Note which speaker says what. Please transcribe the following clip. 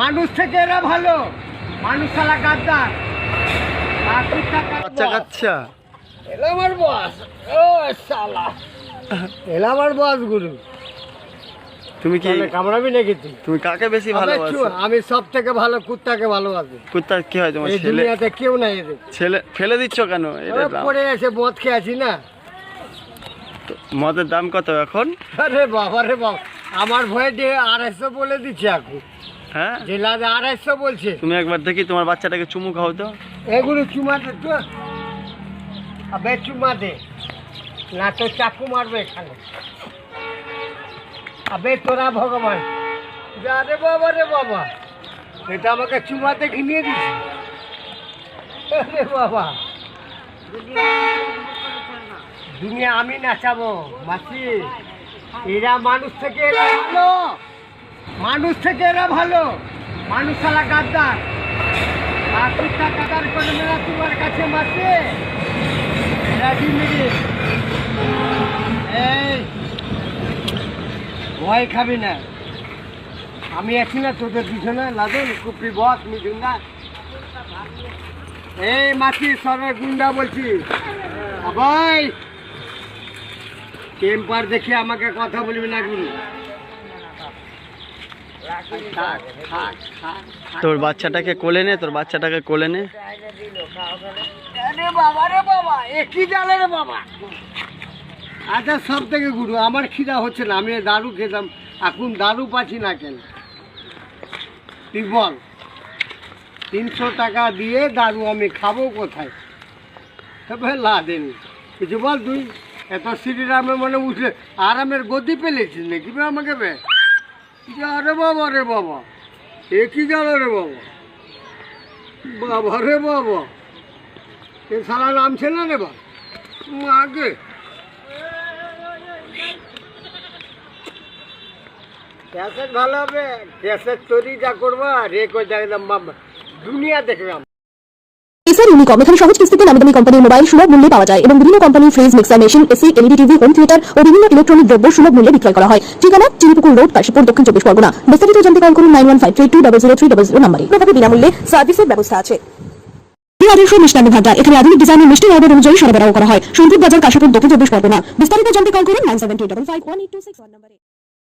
Speaker 1: মানুষ থেকে এরা ভালো। মানুষ সালা গাদ্দার। কার
Speaker 2: বাচ্চা
Speaker 1: এলা আমার বস। ও শালা। এলা আমার বস গুরু।
Speaker 2: তুমি কি
Speaker 1: কামড়াবি নাকি তুই?
Speaker 2: তুমি কাকে বেশি ভালোবাসো?
Speaker 1: আমি সব থেকে ভালো কুত্তাকে ভালোবাসি।
Speaker 2: কুত্তা কি হয় তোমার ছেলে?
Speaker 1: দুনিয়াতে কেউ নাই এদের।
Speaker 2: ছেলে ফেলে দিচ্ছ কেন? এটা
Speaker 1: পড়ে আছে মদ খেয়ে আছি না।
Speaker 2: মদের দাম কত এখন?
Speaker 1: আরে বাবা রে বাবা আমার ভয়ে যে আড়াইশো বলে দিচ্ছে এখন।
Speaker 2: হ্যাঁ?
Speaker 1: আড়াইশো বলছে।
Speaker 2: তুমি একবার দেখি তোমার বাচ্চাটাকে চুমু খাও তো।
Speaker 1: এগুলো চুমাতে তো। আবে চুমা দে। না তো চাকু মারবে এখানে। আবে তোরা ভগবান। যা রে বাবা রে বাবা। এটা আমাকে চুমাতে ঘিনিয়ে দিচ্ছে আরে বাবা। দুনিয়া আমি নাচাবো মাসি। এরা মানুষ থেকে এরা মানুষ থেকে এরা ভালো। মানুষ সালা গাদ্দার। তোমার কাছে মাসে। এই, ভয় খাবি না। আমি আছি না তোদের পিছনে লাদুন কুপি বস মিঠুন এই মাছি সরের গুন্ডা বলছি। ভাই টেম্পার দেখে আমাকে কথা বলবি না গুরু।
Speaker 2: তোর বাচ্চাটাকে কোলে নে, তোর বাচ্চাটাকে কোলে নে।
Speaker 1: আচ্ছা সব থেকে গুরু, আমার খিদা হচ্ছে না, আমি দারু খেতাম, এখন দারু পাচ্ছি না কেন? তুই বল, তিনশো টাকা দিয়ে দারু আমি খাব কোথায়? তবে লা দেন কিছু বল তুই, এত শ্রীরামের মনে উঠলে আরামের গদি পেলেছিস নাকি আমাকে বে? আরে বাবা রে বাবা। এ কি গেল রে বাবা? বাবা রে বাবা। এ সারা নামছে না রে বাবা? আগে ক্যাসেট ভালো হবে ক্যাসেট তৈরি যা করব আর রে যায় একদম দুনিয়া দেখলাম।
Speaker 3: এসআর ইউনিকম এখানে সহজ কিস্তিতে নামি দামি কোম্পানির মোবাইল সুলভ মূল্যে পাওয়া যায় এবং বিভিন্ন কোম্পানির fridge, mixer, machine, AC, LED, TV, home theatre ও বিভিন্ন ইলেকট্রনিক দ্রব্য সুলভ মূল্যে বিক্রয় করা হয়। ঠিকানা, চিনিপুকুর রোড, কাশীপুর, দক্ষিণ চব্বিশ পরগনা। বিস্তারিত জানতে কল করুন nine one five three two double zero three double zero নাম্বারে। প্রভাবে বিনামূল্যে সার্ভিসের ব্যবস্থা আছে। আদর্শ মিষ্টান্ন ভান্ডার, এখানে আধুনিক ডিজাইনের মিষ্টি অর্ডার অনুযায়ী সরবরাহ করা হয়। সোনপুর বাজার, কাশীপুর, দক্ষিণ চব্বিশ পরগনা। বিস্তারিত জানতে কল করুন nine seven two double five one eight two six one নাম্বারে।